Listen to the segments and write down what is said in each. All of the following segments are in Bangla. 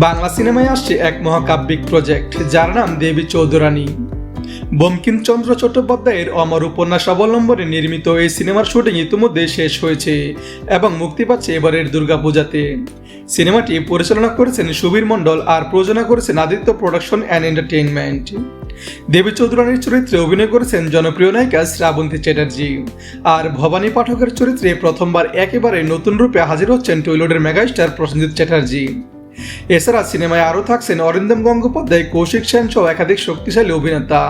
বাংলা সিনেমায় আসছে এক মহাকাব্যিক প্রজেক্ট, যার নাম দেবী চৌধুরানী। বঙ্কিমচন্দ্র চট্টোপাধ্যায়ের অমর উপন্যাস অবলম্বনে নির্মিত এই সিনেমার শুটিং ইতিমধ্যে শেষ হয়েছে এবং মুক্তি পাচ্ছে এবারের দুর্গাপূজাতে। সিনেমাটি পরিচালনা করেছেন সুবীর মণ্ডল আর প্রযোজনা করেছেন Aditya production and entertainment. Debi চৌধুরানীর চরিত্রে অভিনয় করেছেন জনপ্রিয় নায়িকা শ্রাবন্তী চ্যাটার্জি। আর ভবানী পাঠকের চরিত্রে প্রথমবার একেবারে নতুন রূপে হাজির হচ্ছেন টয়লেটের মেগাস্টার প্রসেনজিৎ চ্যাটার্জি। এছাড়া সিনেমায় আরও থাকছেন অরিন্দম গঙ্গোপাধ্যায়, কৌশিক সেন সহ একাধিক শক্তিশালী অভিনেতা।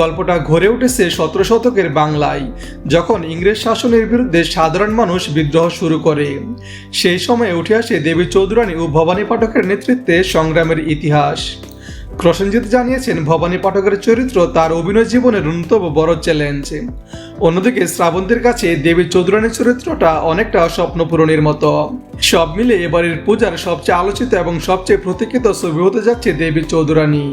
গল্পটা ঘরে উঠেছে সতেরো শতকের বাংলায়, যখন ইংরেজ শাসনের বিরুদ্ধে সাধারণ মানুষ বিদ্রোহ শুরু করে। সেই সময়ে উঠে আসে দেবী চৌধুরানী ও ভবানী পাঠকের নেতৃত্বে সংগ্রামের ইতিহাস। প্রসেনজিৎ জানিয়েছেন, ভবানী পাঠকের চরিত্র তার অভিনয় জীবনের অন্যতম বড় চ্যালেঞ্জ অন্যদিকে শ্রাবন্তীর কাছে দেবী চৌধুরানীর চরিত্রটা অনেকটা স্বপ্ন পূরণের মতো। সব মিলে এবারের পূজার সবচেয়ে আলোচিত এবং সবচেয়ে প্রতীক্ষিত ছবি হতে যাচ্ছে দেবী চৌধুরানী।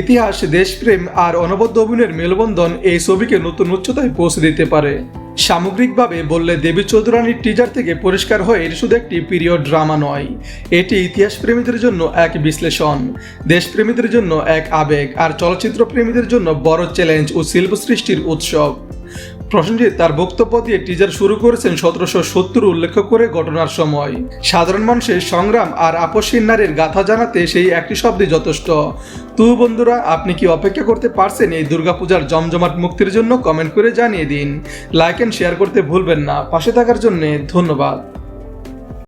ইতিহাস, দেশপ্রেম আর অনবদ্য অভিনয়ের মেলবন্ধন এই ছবিকে নতুন উচ্চতায় পৌঁছে দিতে পারে। সামগ্রিকভাবে বললে দেবী চৌধুরানীর টিজার থেকে পরিষ্কার হয়ে এটি শুধু একটি পিরিয়ড ড্রামা নয়। এটি ইতিহাস প্রেমীদের জন্য এক বিশ্লেষণ, দেশপ্রেমীদের জন্য এক আবেগ আর চলচ্চিত্র প্রেমীদের জন্য বড় চ্যালেঞ্জ ও শিল্প সৃষ্টির উৎসব। প্রসেনজিৎ তার বক্তব্য দিয়ে টিজার শুরু করেছেন সতেরোশো সত্তর উল্লেখ করে ঘটনার সময়। সাধারণ মানুষের সংগ্রাম আর আপসীন নারীর গাথা জানাতে সেই একটি শব্দই যথেষ্ট। তু বন্ধুরা, আপনি কি অপেক্ষা করতে পারছেন এই দুর্গাপূজার জমজমাট মুক্তির জন্য? কমেন্ট করে জানিয়ে দিন। লাইক অ্যান্ড শেয়ার করতে ভুলবেন না। পাশে থাকার জন্য ধন্যবাদ।